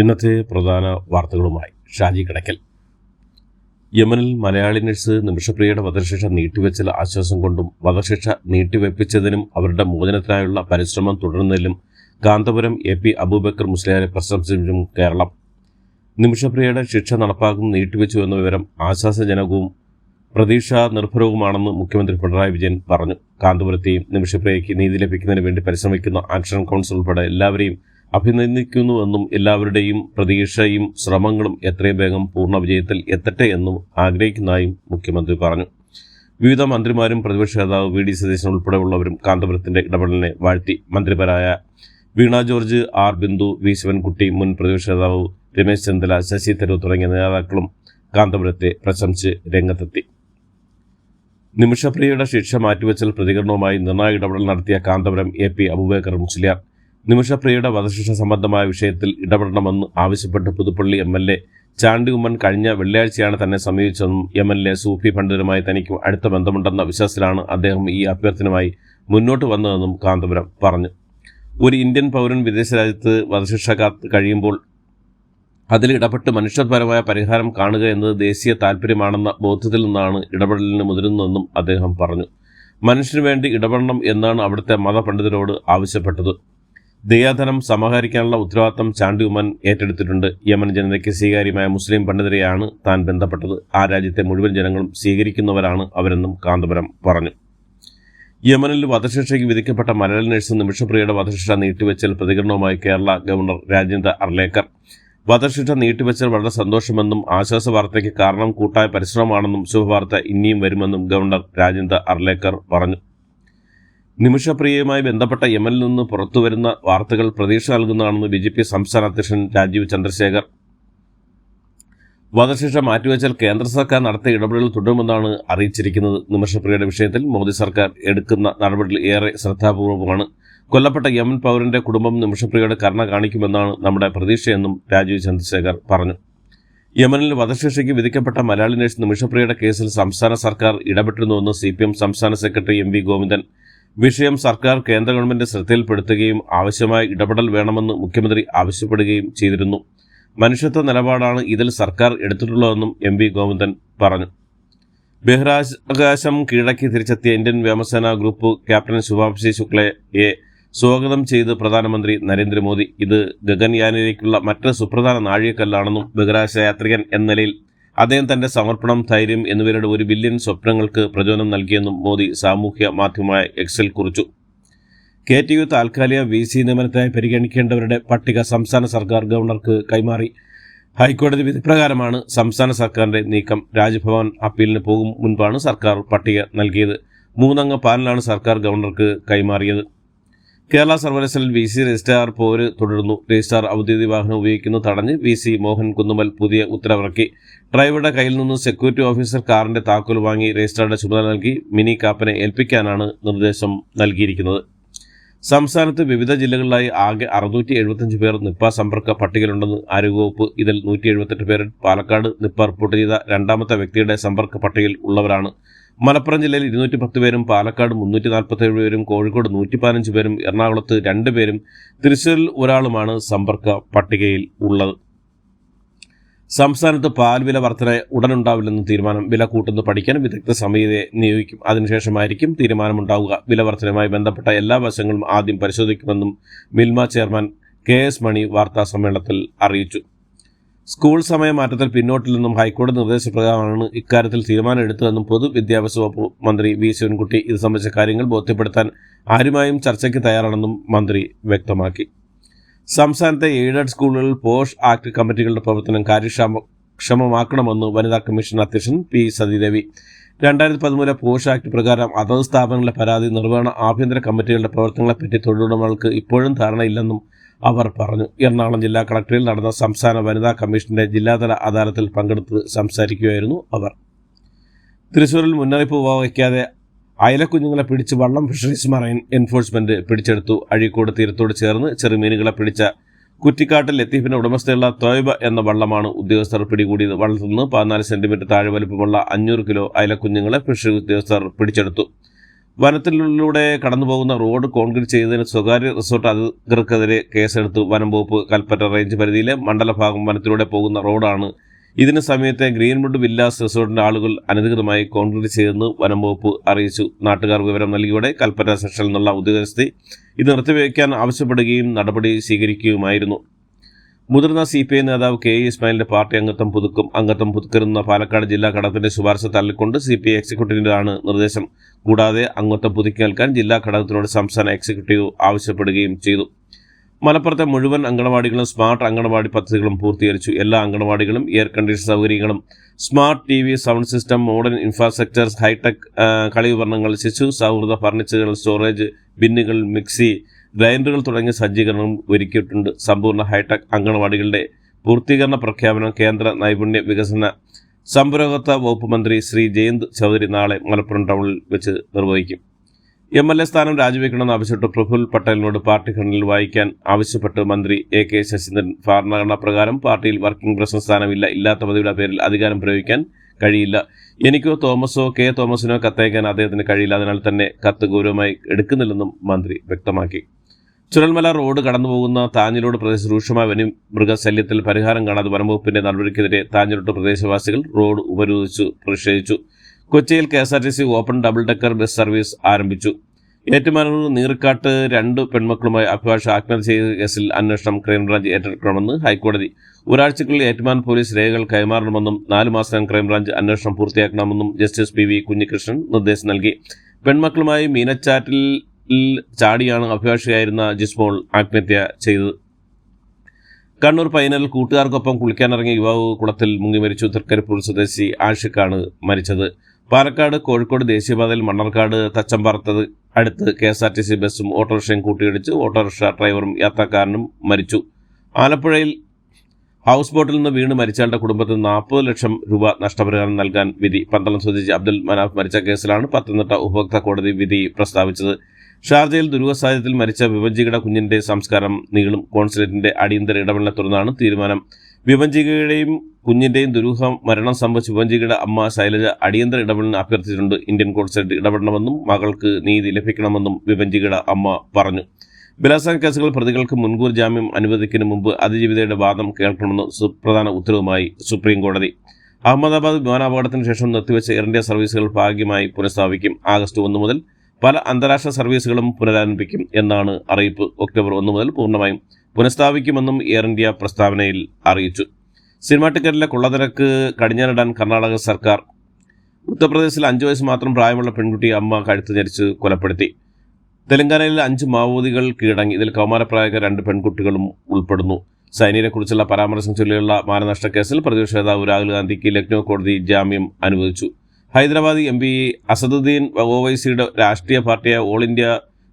ഇന്നത്തെ പ്രധാന വാർത്തകളുമായി ഷാജി കിടക്കൽ. യമനിൽ മലയാളി നഴ്സ് നിമിഷപ്രിയയുടെ വധശിക്ഷ നീട്ടിവെച്ചൽ ആശ്വാസം കൊണ്ടും വധശിക്ഷ നീട്ടിവെപ്പിച്ചതിനും അവരുടെ മോചനത്തിനായുള്ള പരിശ്രമം തുടരുന്നതിലും കാന്തപുരം എ പി അബൂബക്കർ മുസ്ലിയാരെ പ്രശംസിച്ചും കേരളം. നിമിഷപ്രിയയുടെ ശിക്ഷ നടപ്പാക്കും നീട്ടിവെച്ചു എന്ന വിവരം ആശ്വാസജനകവും പ്രതീക്ഷ നിർഭരവുമാണെന്ന് മുഖ്യമന്ത്രി പിണറായി വിജയൻ പറഞ്ഞു. കാന്തപുരത്തെയും നിമിഷപ്രിയയ്ക്ക് നീതി ലഭിക്കുന്നതിന് വേണ്ടി പരിശ്രമിക്കുന്ന ആക്ഷൻ കൗൺസിൽ ഉൾപ്പെടെ എല്ലാവരെയും അഭിനന്ദിക്കുന്നുവെന്നും എല്ലാവരുടെയും പ്രതീക്ഷയും ശ്രമങ്ങളും എത്രയും വേഗം പൂർണ വിജയത്തിൽ എത്തട്ടെ എന്നും ആഗ്രഹിക്കുന്നതായും മുഖ്യമന്ത്രി പറഞ്ഞു. വിവിധ മന്ത്രിമാരും പ്രതിപക്ഷ നേതാവ് വി ഡി സതീശൻ ഉൾപ്പെടെയുള്ളവരും കാന്തപുരത്തിന്റെ ഇടപെടലിനെ വാഴ്ത്തി മന്ത്രിമാരായ Veena George R Bindu V Sivankutty മുൻ പ്രതിപക്ഷ നേതാവ് രമേശ് ചെന്നിത്തല ശശി തരൂർ തുടങ്ങിയ നേതാക്കളും കാന്തപുരത്തെ പ്രശംസിച്ച് രംഗത്തെത്തി. നിമിഷപ്രിയയുടെ ശിക്ഷ മാറ്റിവെച്ചൽ പ്രതികരണവുമായി നിർണായക ഇടപെടൽ നടത്തിയ കാന്തപുരം എ പി അബുബേക്കർ മുസ്ലിയാർ നിമിഷപ്രിയയുടെ വധശിക്ഷ സംബന്ധമായ വിഷയത്തിൽ ഇടപെടണമെന്ന് ആവശ്യപ്പെട്ട് Puthuppally M L A Chandy Oommen കഴിഞ്ഞ വെള്ളിയാഴ്ചയാണ് തന്നെ സമീപിച്ചതെന്നും എം എൽ എ സൂഫി പണ്ഡിതരുമായി തനിക്ക് അടുത്ത ബന്ധമുണ്ടെന്ന വിശ്വാസത്തിലാണ് അദ്ദേഹം ഈ അഭ്യർത്ഥനയുമായി മുന്നോട്ട് വന്നതെന്നും കാന്തപുരം പറഞ്ഞു. ഒരു ഇന്ത്യൻ പൗരൻ വിദേശ രാജ്യത്ത് വധശിക്ഷ കഴിയുമ്പോൾ അതിൽ ഇടപെട്ട് മനുഷ്യപരമായ പരിഹാരം കാണുക എന്നത് ദേശീയ താൽപ്പര്യമാണെന്ന ബോധ്യത്തിൽ നിന്നാണ് ഇടപെടലിന് മുതിരുന്നതെന്നും അദ്ദേഹം പറഞ്ഞു. മനുഷ്യന് വേണ്ടി ഇടപെടണം എന്നാണ് അവിടുത്തെ മതപണ്ഡിതരോട് ആവശ്യപ്പെട്ടത്. ദയാധനം സമാഹരിക്കാനുള്ള ഉത്തരവാദിത്തം ഉമ്മൻ ഏറ്റെടുത്തിട്ടുണ്ട്. യമൻ ജനതയ്ക്ക് സ്വീകാര്യമായ മുസ്ലിം പണ്ഡിതരെയാണ് താൻ ബന്ധപ്പെട്ടത്. ആ രാജ്യത്തെ മുഴുവൻ ജനങ്ങളും സ്വീകരിക്കുന്നവരാണ് അവരെന്നും കാന്തപുരം പറഞ്ഞു. യമനിൽ വധശിക്ഷയ്ക്ക് വിധിക്കപ്പെട്ട മലയാളി നഴ്സ് നിമിഷപ്രിയയുടെ വധശിക്ഷ നീട്ടിവെച്ചൽ പ്രതികരണവുമായി കേരള ഗവർണർ രാജേന്ദ്ര അർലേക്കർ. വധശിക്ഷ നീട്ടിവെച്ചൽ വളരെ സന്തോഷമെന്നും ആശ്വാസ വാർത്തയ്ക്ക് കാരണം കൂട്ടായ പരിശ്രമമാണെന്നും ശുഭവാർത്ത ഇനിയും വരുമെന്നും ഗവർണർ രാജേന്ദ്ര അർലേക്കർ പറഞ്ഞു. നിമിഷപ്രിയയുമായി ബന്ധപ്പെട്ട യമനിൽ നിന്ന് പുറത്തുവരുന്ന വാർത്തകൾ പ്രതീക്ഷ നൽകുന്നതാണെന്ന് ബി ജെ പി സംസ്ഥാന അധ്യക്ഷൻ രാജീവ് ചന്ദ്രശേഖർ. വധശിക്ഷ മാറ്റിവെച്ചാൽ കേന്ദ്ര സർക്കാർ നടത്തിയ ഇടപെടൽ തുടരുമെന്നാണ് അറിയിച്ചിരിക്കുന്നത്. നിമിഷപ്രിയയുടെ വിഷയത്തിൽ മോദി സർക്കാർ എടുക്കുന്ന നടപടികൾ ഏറെ ശ്രദ്ധാപൂർവമാണ്. കൊല്ലപ്പെട്ട യമൻ പൗരന്റെ കുടുംബം നിമിഷപ്രിയയുടെ കരുണ കാണിക്കുമെന്നാണ് നമ്മുടെ പ്രതീക്ഷയെന്നും രാജീവ് ചന്ദ്രശേഖർ പറഞ്ഞു. യമനിൽ വധശിക്ഷയ്ക്ക് വിധിക്കപ്പെട്ട മലയാളി നഴ്സ് നിമിഷപ്രിയയുടെ കേസിൽ സംസ്ഥാന സർക്കാർ ഇടപെട്ടിരുന്നുവെന്ന് സി പി എം സംസ്ഥാന സെക്രട്ടറി എം വി ഗോവിന്ദൻ വിഷയം സർക്കാർ കേന്ദ്ര ഗവൺമെന്റ് ശ്രദ്ധയിൽപ്പെടുത്തുകയും ആവശ്യമായ ഇടപെടൽ വേണമെന്ന് മുഖ്യമന്ത്രി ആവശ്യപ്പെടുകയും ചെയ്തിരുന്നു. മനുഷ്യത്വ നിലപാടാണ് ഇതിൽ സർക്കാർ എടുത്തിട്ടുള്ളതെന്നും എം വി ഗോവിന്ദൻ പറഞ്ഞു. ബഹിരാകാശം കീഴടക്കി തിരിച്ചെത്തിയ ഇന്ത്യൻ വ്യോമസേന ഗ്രൂപ്പ് ക്യാപ്റ്റൻ ശുഭാംശി ശുക്ലയെ സ്വാഗതം ചെയ്ത് പ്രധാനമന്ത്രി നരേന്ദ്രമോദി. ഇത് ഗഗൻയാനിലേക്കുള്ള മറ്റൊരു സുപ്രധാന നാഴികക്കല്ലാണെന്നും ബഹിരാകാശ യാത്രികൻ എന്ന നിലയിൽ അദ്ദേഹം തന്റെ സമർപ്പണം ധൈര്യം എന്നിവരുടെ ഒരു ബില്യൺ സ്വപ്നങ്ങൾക്ക് പ്രചോദനം നൽകിയെന്നും മോദി സാമൂഹ്യ മാധ്യമമായ എക്സിൽ കുറിച്ചു. കെ ടി യു താൽക്കാലിക വി സി നിയമനത്തിനായി പരിഗണിക്കേണ്ടവരുടെ പട്ടിക സംസ്ഥാന സർക്കാർ ഗവർണർക്ക് കൈമാറി. ഹൈക്കോടതി വിധി പ്രകാരമാണ് സംസ്ഥാന സർക്കാരിന്റെ നീക്കം. രാജ്ഭവൻ അപ്പീലിന് പോകും മുൻപാണ് സർക്കാർ പട്ടിക നൽകിയത്. മൂന്നംഗ പാനലാണ് സർക്കാർ ഗവർണർക്ക് കൈമാറിയത്. കേരള സർവകലാശാലയിൽ വി സി രജിസ്ട്രാർ പോര് തുടരുന്നു. രജിസ്ട്രാർ ഔദ്യോഗിക വാഹനം ഉപയോഗിക്കുന്നു. തടഞ്ഞ് വി സി മോഹൻ കുന്നുമൽ പുതിയ ഉത്തരവിറക്കി. ഡ്രൈവറുടെ കയ്യിൽ നിന്ന് സെക്യൂരിറ്റി ഓഫീസർ കാറിന്റെ താക്കോൽ വാങ്ങി രജിസ്ട്രാറുടെ ചുമതല നൽകി മിനി കാപ്പനെ ഏൽപ്പിക്കാനാണ് നിർദ്ദേശം നൽകിയിരിക്കുന്നത്. സംസ്ഥാനത്ത് വിവിധ ജില്ലകളിലായി ആകെ അറുന്നൂറ്റി എഴുപത്തഞ്ച് പേർ നിപ്പ സമ്പർക്ക പട്ടികയിലുണ്ടെന്ന് ആരോഗ്യവകുപ്പ് ഇതിൽ നൂറ്റി എഴുപത്തെട്ട് പേർ പാലക്കാട് നിപ്പ റിപ്പോർട്ട് ചെയ്ത രണ്ടാമത്തെ വ്യക്തിയുടെ സമ്പർക്ക പട്ടികയിൽ ഉള്ളവരാണ്. മലപ്പുറം ജില്ലയിൽ ഇരുന്നൂറ്റി പത്ത് പേരും പാലക്കാട് മുന്നൂറ്റി നാൽപ്പത്തേഴ് പേരും കോഴിക്കോട് നൂറ്റി പതിനഞ്ച് പേരും എറണാകുളത്ത് രണ്ട് പേരും തൃശ്ശൂരിൽ ഒരാളുമാണ് സമ്പർക്ക പട്ടികയിൽ ഉള്ളത്. സംസ്ഥാനത്ത് പാൽ വില വർധന ഉടനുണ്ടാവില്ലെന്ന് തീരുമാനം വില കൂട്ടുന്നത് പഠിക്കാൻ വിദഗ്ധ സമിതിയെ നിയോഗിക്കും. അതിനുശേഷമായിരിക്കും തീരുമാനമുണ്ടാവുക. വില വർധനയുമായി ബന്ധപ്പെട്ട എല്ലാ വശങ്ങളും ആദ്യം പരിശോധിക്കുമെന്നും Milma chairman K S Mani വാർത്താ സമ്മേളനത്തിൽ അറിയിച്ചു. സ്കൂൾ സമയമാറ്റത്തിൽ നിന്നും ഹൈക്കോടതി നിർദ്ദേശപ്രകാരമാണ് ഇക്കാര്യത്തിൽ തീരുമാനമെടുത്തതെന്നും പൊതുവിദ്യാഭ്യാസ വകുപ്പ് മന്ത്രി വി ശിവൻകുട്ടി ഇത് സംബന്ധിച്ച കാര്യങ്ങൾ ബോധ്യപ്പെടുത്താൻ ആരുമായും ചർച്ചയ്ക്ക് തയ്യാറാണെന്നും മന്ത്രി വ്യക്തമാക്കി. സംസ്ഥാനത്തെ എയ്ഡഡ് സ്കൂളുകളിൽ പോഷ് ആക്ട് കമ്മിറ്റികളുടെ പ്രവർത്തനം കാര്യക്ഷമമാക്കണമെന്ന് വനിതാ കമ്മീഷൻ അധ്യക്ഷൻ പി സതീദേവി. രണ്ടായിരത്തി പതിമൂന്നിലെ പോഷ് ആക്ട് പ്രകാരം അതത് സ്ഥാപനങ്ങളിലെ പരാതി നിർവഹണ ആഭ്യന്തര കമ്മിറ്റികളുടെ പ്രവർത്തനങ്ങളെപ്പറ്റി തൊഴിലുടമകൾക്ക് ഇപ്പോഴും ധാരണയില്ലെന്നും അവർ പറഞ്ഞു. എറണാകുളം ജില്ലാ കളക്ടറിൽ നടന്ന സംസ്ഥാന വനിതാ കമ്മീഷന്റെ ജില്ലാതല അദാലത്തിൽ പങ്കെടുത്ത് സംസാരിക്കുകയായിരുന്നു അവർ. തൃശൂരിൽ മുന്നറിയിപ്പ് വഹിക്കാതെ അയലക്കുഞ്ഞുങ്ങളെ പിടിച്ച് വള്ളം ഫിഷറീസ് മറൈൻ എൻഫോഴ്സ്മെന്റ് പിടിച്ചെടുത്തു. അഴീക്കോട് തീരത്തോട് ചേർന്ന് ചെറുമീനുകളെ പിടിച്ച കുറ്റിക്കാട്ടിൽ ലത്തീഫിന്റെ ഉടമസ്ഥയുള്ള തോയ്ബ എന്ന വള്ളമാണ് ഉദ്യോഗസ്ഥർ പിടികൂടിയത്. വള്ളത്തിൽ നിന്ന് പതിനാല് സെന്റിമീറ്റർ താഴെ വലുപ്പമുള്ള അഞ്ഞൂറ് കിലോ അയലക്കുഞ്ഞുങ്ങളെ ഫിഷറി ഉദ്യോഗസ്ഥർ പിടിച്ചെടുത്തു. വനത്തിലൂടെ കടന്നുപോകുന്ന റോഡ് കോൺക്രീറ്റ് ചെയ്തതിന് സ്വകാര്യ റിസോർട്ട് അധികൃതർക്കെതിരെ കേസെടുത്തു. വനം വകുപ്പ് കൽപ്പറ്റ റേഞ്ച് പരിധിയിലെ മണ്ഡലഭാഗം വനത്തിലൂടെ പോകുന്ന റോഡാണ്. ഇതിന് സമയത്തെ ഗ്രീൻവുഡ് വില്ലാസ് റിസോർട്ടിന്റെ ആളുകൾ അനധികൃതമായി കോൺക്രീറ്റ് ചെയ്തെന്ന് വനം വകുപ്പ് അറിയിച്ചു. നാട്ടുകാർ വിവരം നൽകിയോടെ കൽപ്പറ്റ സെക്ഷനിൽ നിന്നുള്ള ഉദ്യോഗസ്ഥി ഇത് നിർത്തിവെക്കാൻ ആവശ്യപ്പെടുകയും നടപടി സ്വീകരിക്കുകയുമായിരുന്നു. മുതിർന്ന സി പി ഐ നേതാവ് കെ ഇ ഇസ്മായിലിന്റെ പാർട്ടി അംഗത്വം പുതുക്കും അംഗത്വം പുതുക്കരുന്ന പാലക്കാട് ജില്ലാ ഘടകത്തിന്റെ ശുപാർശ തള്ളിക്കൊണ്ട് സി പി ഐ എക്സിക്യൂട്ടീവിനാണ് നിർദ്ദേശം. കൂടാതെ അംഗത്വം പുതുക്കി നൽകാൻ ജില്ലാ ഘടകത്തിനോട് സംസ്ഥാന എക്സിക്യൂട്ടീവ് ആവശ്യപ്പെടുകയും ചെയ്തു. മലപ്പുറത്തെ മുഴുവൻ അങ്കണവാടികളും സ്മാർട്ട് അങ്കണവാടി പദ്ധതികളും പൂർത്തീകരിച്ചു. എല്ലാ അങ്കണവാടികളും എയർ കണ്ടീഷൻ സൗകര്യങ്ങളും smart T V sound system modern infrastructure hitech കളി ഉപകരണങ്ങൾ ശിശു സൗഹൃദ ഫർണിച്ചറുകൾ സ്റ്റോറേജ് ബിന്നുകൾ മിക്സി ഗ്രൈൻഡറുകൾ തുടങ്ങിയ സജ്ജീകരണം ഒരുക്കിയിട്ടുണ്ട്. സമ്പൂർണ ഹൈടെക് അങ്കണവാടികളുടെ പൂർത്തീകരണ പ്രഖ്യാപനം കേന്ദ്ര നൈപുണ്യ വികസന സംരംഭകത്വ വകുപ്പ് മന്ത്രി ശ്രീ ജയന്ത് ചൗധരി നാളെ മലപ്പുറം ടൗണിൽ വെച്ച് നിർവഹിക്കും. എം എൽ എ സ്ഥാനം രാജിവെക്കണമെന്ന് ആവശ്യപ്പെട്ട് പ്രഫുൽ പട്ടേലിനോട് പാർട്ടി ഘടനയിൽ വായിക്കാൻ ആവശ്യപ്പെട്ട് മന്ത്രി എ കെ ശശീന്ദ്രൻ ഭരണഘടന പ്രകാരം പാർട്ടിയിൽ വർക്കിംഗ് പ്രസിഡന്റ് സ്ഥാനമില്ല. ഇല്ലാത്ത പദവിയുടെ പേരിൽ അധികാരം പ്രയോഗിക്കാൻ കഴിയില്ല. എനിക്കോ തോമസോ കെ തോമസിനോ കത്തയക്കാൻ അദ്ദേഹത്തിന് കഴിയില്ല. അതിനാൽ തന്നെ കത്ത് ഗൗരവമായി എടുക്കുന്നില്ലെന്നും മന്ത്രി വ്യക്തമാക്കി. ചുരൽമല റോഡ് കടന്നുപോകുന്ന താഞ്ഞിലോട് പ്രദേശ രൂക്ഷമായ വനി മൃഗശല്യത്തിൽ പരിഹാരം കാണാതെ വനംവകുപ്പിന്റെ നടപടിക്കെതിരെ താഞ്ഞിലോട്ട് പ്രദേശവാസികൾ റോഡ് ഉപരോധിച്ചു പ്രതിഷേധിച്ചു. കൊച്ചിയിൽ K S R T C open double decker bus service ആരംഭിച്ചു. ഏറ്റുമാനൂർ നീർക്കാട്ട് രണ്ട് പെൺമക്കളുമായി അഭിഭാഷ ആത്മഹത്യ ചെയ്ത കേസിൽ അന്വേഷണം ക്രൈംബ്രാഞ്ച് ഏറ്റെടുക്കണമെന്ന് ഹൈക്കോടതി. ഒരാഴ്ചക്കുള്ളിൽ ഏറ്റുമാൻ പോലീസ് രേഖകൾ കൈമാറണമെന്നും നാല് മാസം ക്രൈംബ്രാഞ്ച് അന്വേഷണം പൂർത്തിയാക്കണമെന്നും ജസ്റ്റിസ് പി വി കുഞ്ഞികൃഷ്ണൻ നിർദ്ദേശം നൽകി. പെൺമക്കളുമായി മീനച്ചാറ്റിൽ ചാടിയാണ് അഭിഭാഷകയായിരുന്ന ജിസ്മോൾ ആത്മഹത്യ ചെയ്തത്. കണ്ണൂർ പൈനൽ കൂട്ടുകാർക്കൊപ്പം കുളിക്കാനിറങ്ങിയ യുവാവ് കുളത്തിൽ മുങ്ങി മരിച്ചു. തൃക്കരിപ്പൂർ സ്വദേശി ആഷിഖാണ് മരിച്ചത്. പാലക്കാട് കോഴിക്കോട് ദേശീയപാതയിൽ മണ്ണർക്കാട് തച്ചമ്പാറത്തത് അടുത്ത് K S R T C ബസ്സും ഓട്ടോറിക്ഷയും കൂട്ടിയിടിച്ച് ഓട്ടോറിക്ഷ ഡ്രൈവറും യാത്രക്കാരനും മരിച്ചു. ആലപ്പുഴയിൽ ഹൗസ് ബോട്ടിൽ നിന്ന് വീണ് മരിച്ചയാളുടെ കുടുംബത്തിന് നാൽപ്പത് ലക്ഷം രൂപ നഷ്ടപരിഹാരം നൽകാൻ വിധി. പന്തളം സ്വദേശി അബ്ദുൽ മനാഫ് മരിച്ച കേസിലാണ് പത്തനംതിട്ട ഉപഭോക്തൃ കോടതി വിധി പ്രസ്താവിച്ചത്. ഷാർജയിൽ ദുരൂഹ സാഹചര്യത്തിൽ മരിച്ച വിഭജികയുടെ കുഞ്ഞിന്റെ സംസ്കാരം നീളും കോൺസുലേറ്റിന്റെ അടിയന്തര ഇടപെടലിനെ തുടർന്നാണ് തീരുമാനം. വിഭജികയുടെയും കുഞ്ഞിന്റെയും ദുരൂഹ മരണം സംഭവിച്ച വിഭജികയുടെ അമ്മ ശൈലജ അടിയന്തര ഇടപെടലിന് അഭ്യർത്ഥിച്ചിട്ടുണ്ട്. ഇന്ത്യൻ കോൺസുലേറ്റ് ഇടപെടണമെന്നും മകൾക്ക് നീതി ലഭിക്കണമെന്നും വിഭജികയുടെ അമ്മ പറഞ്ഞു. ബലാത്സംഗ കേസുകൾ പ്രതികൾക്ക് മുൻകൂർ ജാമ്യം അനുവദിക്കുന്നതിന് മുമ്പ് അതിജീവിതയുടെ വാദം കേൾക്കണമെന്ന് സുപ്രധാന ഉത്തരവുമായി സുപ്രീം കോടതി അഹമ്മദാബാദ് വിമാനാപകടത്തിന് ശേഷം നിർത്തിവെച്ച എയർ ഇന്ത്യ സർവീസുകൾ ഭാഗ്യമായി പുനഃസ്ഥാപിക്കും. ആഗസ്റ്റ് ഒന്ന് മുതൽ പല അന്താരാഷ്ട്ര സർവീസുകളും പുനരാരംഭിക്കും എന്നാണ് അറിയിപ്പ് ഒക്ടോബർ ഒന്ന് മുതൽ പൂർണമായും പുനഃസ്ഥാപിക്കുമെന്നും എയർ ഇന്ത്യ പ്രസ്താവനയിൽ അറിയിച്ചു. സിനിമാ ടിക്കറ്റിലെ കുള്ളനിരക്ക് കടിഞ്ഞാനിടാൻ കർണാടക സർക്കാർ ഉത്തർപ്രദേശിൽ അഞ്ചു വയസ്സ് മാത്രം പ്രായമുള്ള പെൺകുട്ടി അമ്മ കഴുത്ത് ഞരിച്ച് കൊലപ്പെടുത്തി. തെലങ്കാനയിൽ അഞ്ച് മാവോദികൾ കീഴടങ്ങി. ഇതിൽ കൗമാരപ്രായക രണ്ട് പെൺകുട്ടികളും ഉൾപ്പെടുന്നു. സൈനികരെക്കുറിച്ചുള്ള പരാമർശം ചൊല്ലിയുള്ള മാനനഷ്ട കേസിൽ പ്രതിപക്ഷ നേതാവ് രാഹുൽ ഗാന്ധിക്ക് ലക്നൌ കോടതി ജാമ്യം അനുവദിച്ചു. ഹൈദരാബാദ് എം പി അസദുദ്ദീൻ ഒവൈസിയുടെ രാഷ്ട്രീയ പാർട്ടിയായ ഓൾ ഇന്ത്യ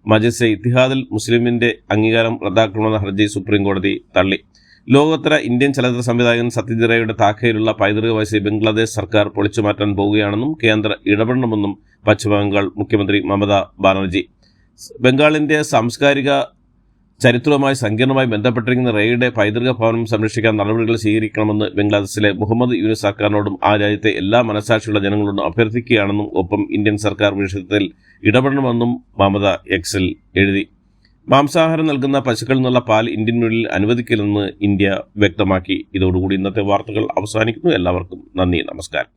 മജസ് ഇത്തിഹാദിൽ മുസ്ലിമിന്റെ അംഗീകാരം റദ്ദാക്കണമെന്ന ഹർജി സുപ്രീം കോടതി തള്ളി. ലോകോത്തര ഇന്ത്യൻ ചലച്ചിത്ര സംവിധായകൻ സത്യജിത് റേയുടെ താക്കയിലുള്ള പൈതൃക വയസ്സിൽ ബംഗ്ലാദേശ് സർക്കാർ പൊളിച്ചു മാറ്റാൻ പോവുകയാണെന്നും കേന്ദ്ര ഇടപെടണമെന്നും പശ്ചിമബംഗാൾ മുഖ്യമന്ത്രി മമതാ ബാനർജി. ബംഗാളിന്റെ സാംസ്കാരിക ചരിത്രവുമായി സങ്കീർണമായി ബന്ധപ്പെട്ടിരിക്കുന്ന റേയുടെ പൈതൃക ഭവനം സംരക്ഷിക്കാൻ നടപടികൾ സ്വീകരിക്കണമെന്ന് ബംഗ്ലാദേശിലെ മുഹമ്മദ് യൂനിസ് സർക്കാരിനോടും ആ രാജ്യത്തെ എല്ലാ മനസാക്ഷിയുള്ള ജനങ്ങളോടും അഭ്യർത്ഥിക്കുകയാണെന്നും ഒപ്പം ഇന്ത്യൻ സർക്കാർ വിഷയത്തിൽ ഇടപെടണമെന്നും മമത എക്സിൽ എഴുതി. മാംസാഹാരം നൽകുന്ന പശുക്കളിൽ നിന്നുള്ള പാൽ ഇന്ത്യൻ മുന്നിൽ അനുവദിക്കില്ലെന്ന് ഇന്ത്യ വ്യക്തമാക്കി. ഇതോടുകൂടി ഇന്നത്തെ വാർത്തകൾ അവസാനിക്കുന്നു. എല്ലാവർക്കും നന്ദി നമസ്കാരം.